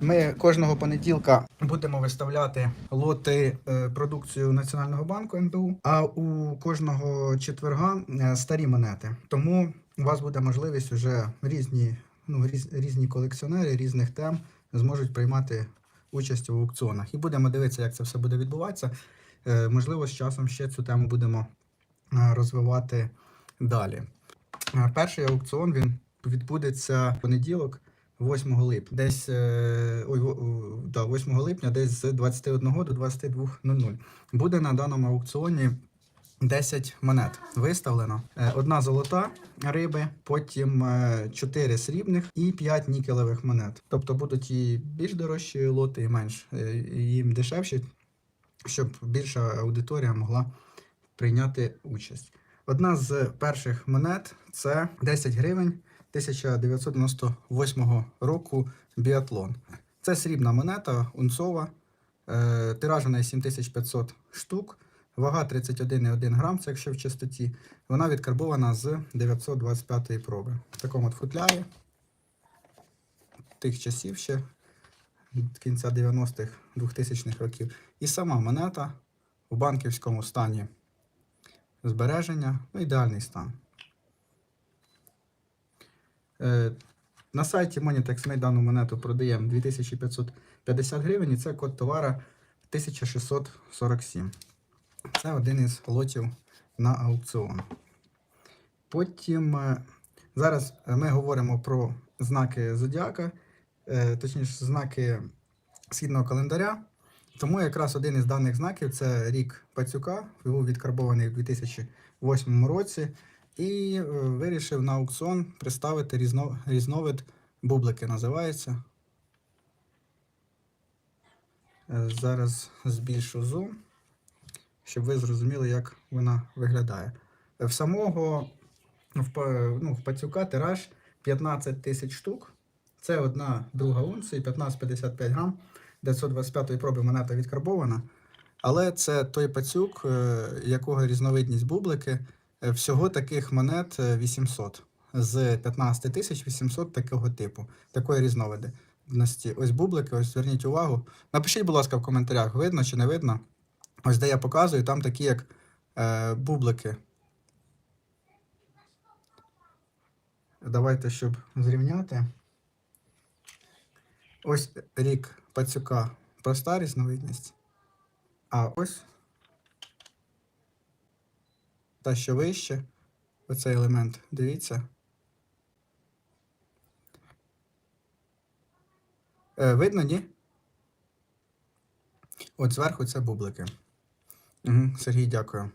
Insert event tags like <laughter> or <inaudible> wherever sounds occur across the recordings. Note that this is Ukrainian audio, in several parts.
Ми кожного понеділка будемо виставляти лоти е, продукцію Національного банку НБУ, а у кожного четверга е, старі монети. Тому у вас буде можливість вже різні, ну, різ, різні колекціонери різних тем зможуть приймати участь у аукціонах. І будемо дивитися, як це все буде відбуватися. Е, Можливо, з часом ще цю тему будемо розвивати далі. Перший аукціон він відбудеться в понеділок. 8 липня, десь е, ой, да, 8 липня, десь з 21 до 22.00. Буде на даному аукціоні 10 монет виставлено. Е, Одна золота риби, потім 4 срібних і 5 нікелевих монет. Тобто будуть і більш дорожчі лоти, і менш е, їм дешевші, щоб більша аудиторія могла прийняти участь. Одна з перших монет це 10 гривень 1998 року біатлон. Це срібна монета, унцова, е, тираж у неї 7500 штук, вага 31,1 грам, це якщо в чистоті. Вона відкарбована з 925 проби. В такому от футлярі тих часів ще кінця 90-х, 2000-х років. І сама монета в банківському стані збереження, ну, ідеальний стан. Е, На сайті Monitex ми дану монету продаємо 2550 гривень, і це код товара 1647. Це один із лотів на аукціон. Потім е, зараз ми говоримо про знаки зодіака, е, точніше, знаки східного календаря. Тому якраз один із даних знаків це рік Пацюка, був відкарбований у 2008 році, і е, вирішив на аукціон представити різно, різновид бублики, називається. Е, Зараз збільшу зум, щоб ви зрозуміли, як вона виглядає. Е, В самого в, ну, в пацюка тираж 15 тисяч штук. Це одна друга унції, 15-55 грам. 925 проби монета відкарбована. Але це той пацюк, якого різновидність бублики. Е, Всього таких монет е, 800. З 15 тисяч 800 такого типу, такої різновидності. Ось бублики, ось зверніть увагу. Напишіть, будь ласка, в коментарях, видно чи не видно. Ось де я показую, там такі як е, бублики. Давайте, щоб зрівняти. Ось рік пацюка проста різновидність. А ось та, що вище, оцей елемент, дивіться. Е, видно, ні? От зверху це бублики. Угу, Сергій, дякую.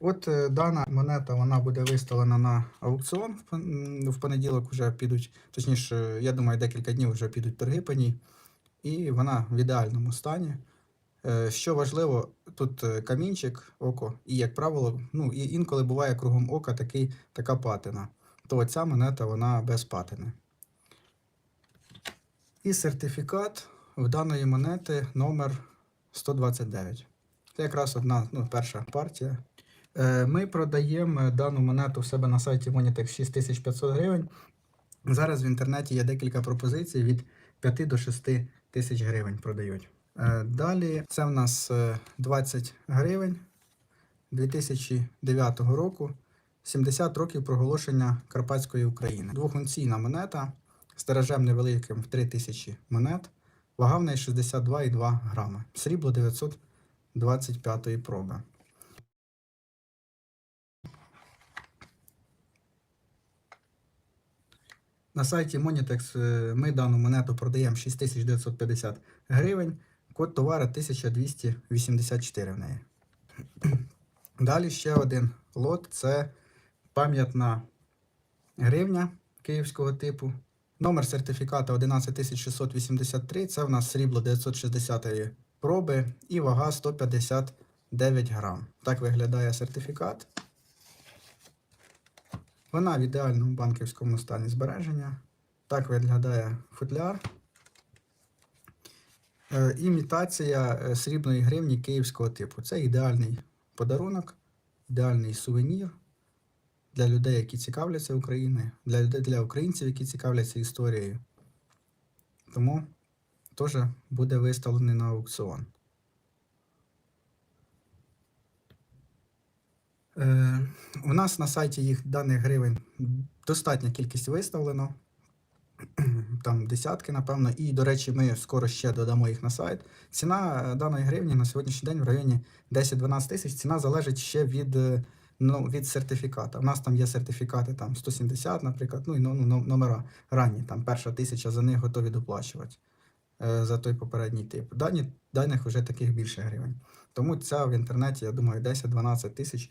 От е, дана монета вона буде виставлена на аукціон. В понеділок вже підуть, точніше, я думаю, декілька днів вже підуть торги по ній. І вона в ідеальному стані. Е, Що важливо, тут е, камінчик, око, і, як правило, ну, і інколи буває кругом ока такий, така патина. То ця монета вона без патини. І сертифікат в даної монети номер 129. Це якраз одна ну, перша партія. Е, Ми продаємо дану монету в себе на сайті Monitex 6500 гривень. Зараз в інтернеті є декілька пропозицій від 5 до 6 тисяч гривень продають. Е, Далі це в нас е, 20 гривень 2009 року. 70 років проголошення Карпатської України. Двохунційна монета з тиражем невеликим в 3000 монет. Вага в неї 62,2 грами. Срібло 925 проби. На сайті Monitex е, ми дану монету продаємо 6950 гривень, код товара 1284 в неї. <clears throat> Далі ще один лот це пам'ятна гривня київського типу. Номер сертифіката 11683. Це в нас срібло 960 проби і вага 159 грам. Так виглядає сертифікат. Вона в ідеальному банківському стані збереження. Так виглядає футляр. Е, Імітація е, срібної гривні київського типу. Це ідеальний подарунок, ідеальний сувенір для людей, які цікавляться Україною, для людей, для українців, які цікавляться історією. тому теж буде виставлений на аукціон. Е, у нас на сайті їх даних гривень достатня кількість виставлено. Там десятки, напевно. І, до речі, ми скоро ще додамо їх на сайт. Ціна е, даної гривні на сьогоднішній день в районі 10-12 тисяч. Ціна залежить ще від, е, ну, від сертифіката. У нас там є сертифікати там 170, наприклад, ну і ну, ну, номера ранні, там перша тисяча за них готові доплачувати е, за той попередній тип. Дані, даних вже таких більше гривень. Тому ця в інтернеті, я думаю, 10-12 тисяч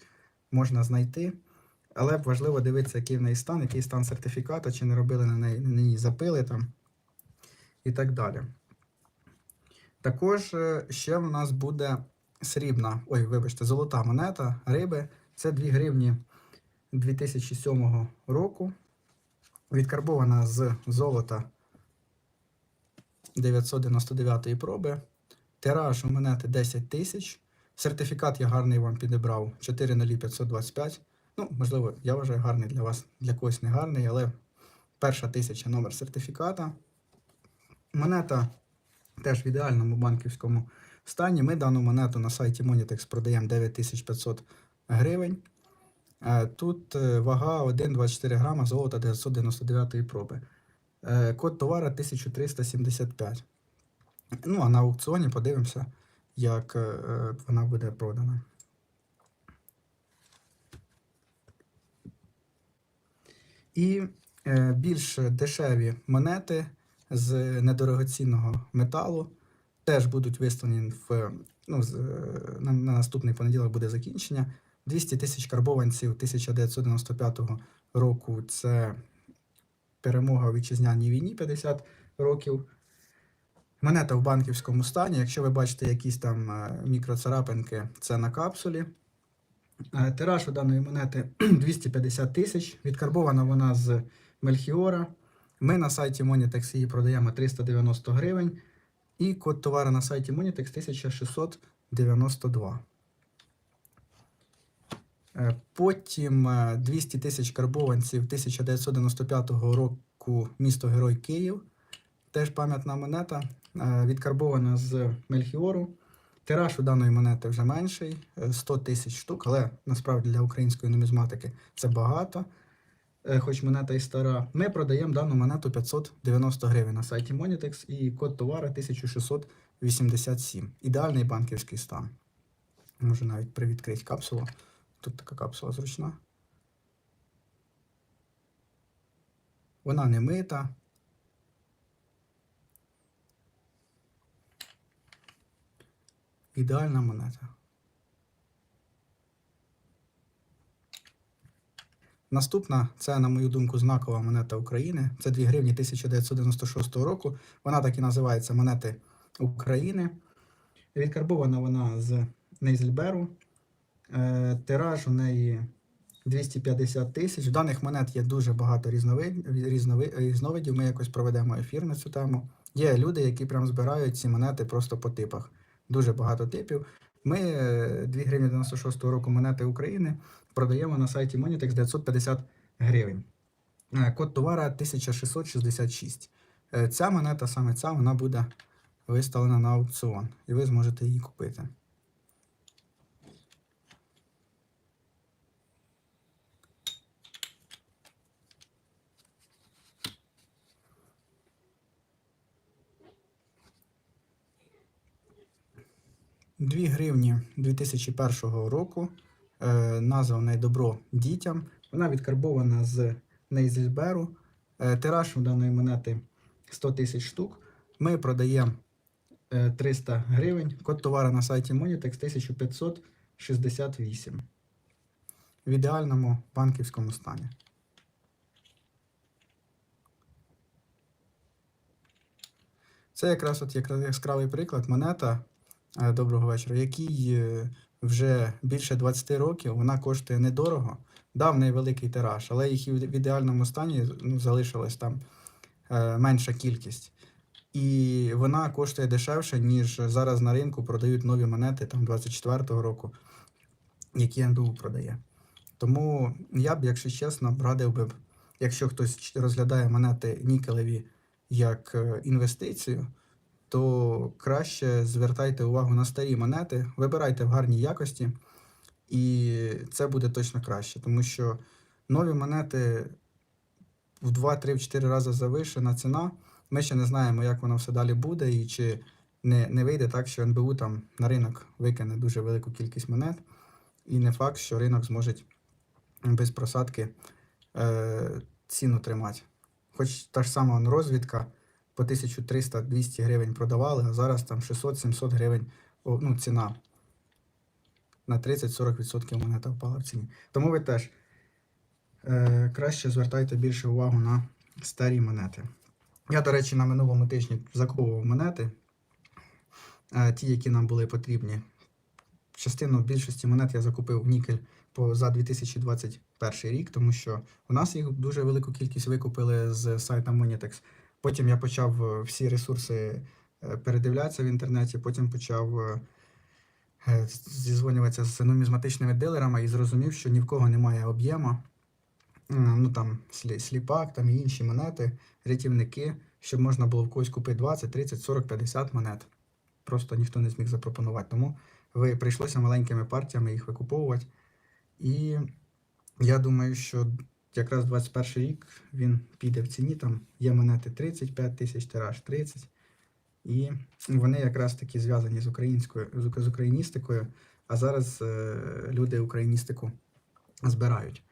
можна знайти. Але важливо дивитися, який в неї стан, який стан сертифіката, чи не робили на неї, на неї запили там і так далі. Також е, ще в нас буде срібна, ой, вибачте, золота монета риби. Це 2 гривні 2007 року. Відкарбована з золота 999-ї проби. Тираж у монети 10 тисяч. Сертифікат я гарний вам підібрав 40525. Ну, можливо, я вважаю гарний для вас, для когось не гарний, але перша тисяча номер сертифіката. Монета теж в ідеальному банківському стані. Ми дану монету на сайті Monitex продаємо 9500 гривень. Е, Тут е, вага 1,24 грама золота 999 проби. Е, Код товара 1375. Ну, а на аукціоні подивимося, як вона буде продана. І е, більш дешеві монети з недорогоцінного металу теж будуть виставлені в ну, на, на наступний понеділок буде закінчення. 200 тисяч карбованців 1995 року це перемога у вітчизняній війні 50 років. Монета в банківському стані. Якщо ви бачите якісь там е, мікроцарапинки, це на капсулі. Е, Тираж у даної монети <clears throat> 250 тисяч. Відкарбована вона з Мельхіора. Ми на сайті Monitex її продаємо 390 гривень. І код товару на сайті Monitex 1692. Е, Потім е, 200 тисяч карбованців 1995 року місто Герой Київ. Теж пам'ятна монета. е, Відкарбована з Мельхіору. Тираж у даної монети вже менший, е, 100 тисяч штук, але насправді для української нумізматики це багато. Е, Хоч монета і стара. Ми продаємо дану монету 590 гривень на сайті Monitex і код товару 1687. Ідеальний банківський стан. Можу навіть привідкрити капсулу. Тут така капсула зручна. Вона не мита. Ідеальна монета. Наступна це, на мою думку, знакова монета України. Це 2 гривні 1996 року. Вона так і називається монети України. Відкарбована вона з Нейзельберу. Е, Тираж у неї 250 тисяч. В даних монет є дуже багато різновид, різнови, різновидів. Ми якось проведемо ефір на цю тему. Є люди, які прям збирають ці монети просто по типах. Дуже багато типів. Ми е, 2 гривні 96 року монети України продаємо на сайті Monitex 950 гривень. Е, Код товара 1666. Е, Ця монета, саме ця, вона буде виставлена на аукціон, і ви зможете її купити. Дві гривні 2001 року. Е, назва добро дітям. Вона відкарбована з Нейзельберу. Е, тираж у даної монети 100 тисяч штук. Ми продаємо е, 300 гривень. Код товару на сайті Monitex 1568. В ідеальному банківському стані. Це якраз от яскравий приклад. Монета е, доброго вечора, який е, вже більше 20 років, вона коштує недорого. Да, в неї великий тираж, але їх в ідеальному стані ну, залишилась там е, менша кількість. І вона коштує дешевше, ніж зараз на ринку продають нові монети там 24-го року, які НБУ продає. Тому я б, якщо чесно, радив би, якщо хтось розглядає монети нікелеві як е, інвестицію, то краще звертайте увагу на старі монети, вибирайте в гарній якості, і це буде точно краще, тому що нові монети в 2, 3, 4 рази завишена ціна. Ми ще не знаємо, як воно все далі буде, і чи не, не вийде так, що НБУ там на ринок викине дуже велику кількість монет, і не факт, що ринок зможе без просадки е, ціну тримати. Хоч та ж сама розвідка по 1300-200 гривень продавали, а зараз там 600-700 гривень ну, ціна. На 30-40% монета впала в ціні. Тому ви теж е, краще звертайте більше увагу на старі монети. Я, до речі, на минулому тижні закуповував монети, е, ті, які нам були потрібні. Частину більшості монет я закупив нікель по, за 2021 рік, тому що у нас їх дуже велику кількість викупили з сайта Monitex. Потім я почав е, всі ресурси е, передивлятися в інтернеті, потім почав е, зізвонюватися з нумізматичними дилерами і зрозумів, що ні в кого немає об'єму. Ну там сліпак, там і інші монети, рятівники, щоб можна було в когось купити 20, 30, 40, 50 монет. Просто ніхто не зміг запропонувати. Тому ви прийшлося маленькими партіями їх викуповувати. І я думаю, що якраз 21 рік він піде в ціні. Там є монети 35 тисяч, тираж 30. І вони якраз таки зв'язані з українською з, україністикою. А зараз е, люди україністику збирають.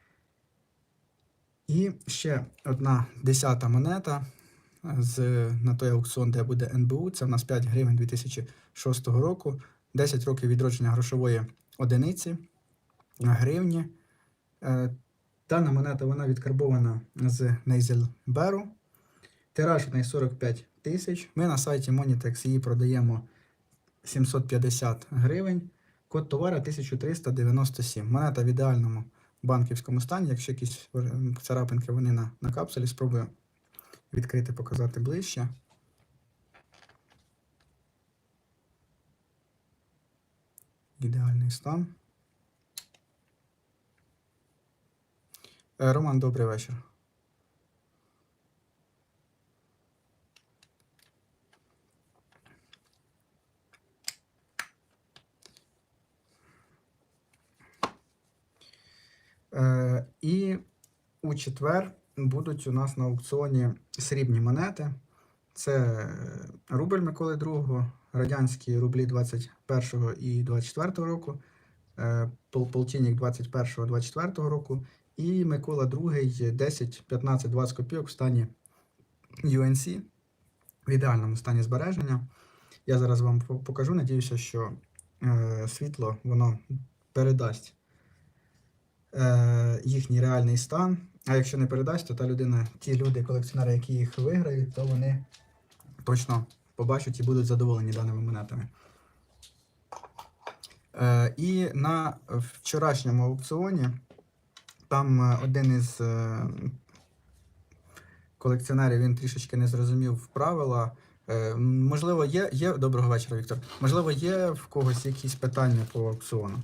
І ще одна десята монета з, на той аукціон, де буде НБУ. Це в нас 5 гривень 2006 року, 10 років відродження грошової одиниці гривні. Е, Дана монета вона відкарбована з Нейзельберу. Тираж в неї 45 тисяч. Ми на сайті Monitex її продаємо 750 гривень. Код товара 1397. Монета в ідеальному банківському стані. Якщо якісь царапинки вони на, на капсулі, спробую відкрити, показати ближче. Ідеальний стан. Роман, добрий вечір. Е, І у четвер будуть у нас на аукціоні срібні монети. Це рубль Миколи II, радянські рублі 21 і 24 року, е, полтинник 21-24 року і Микола II 10, 15, 20 копійок в стані UNC в ідеальному стані збереження. Я зараз вам покажу. Надіюся, що е, світло воно передасть е, їхній реальний стан. А якщо не передасть, то та людина, ті люди, колекціонери, які їх виграють, то вони точно побачать і будуть задоволені даними монетами. Е, і на вчорашньому аукціоні там е, один із е, колекціонерів він трішечки не зрозумів правила. Е, можливо, є, є. Доброго вечора, Віктор. Можливо, є в когось якісь питання по аукціону.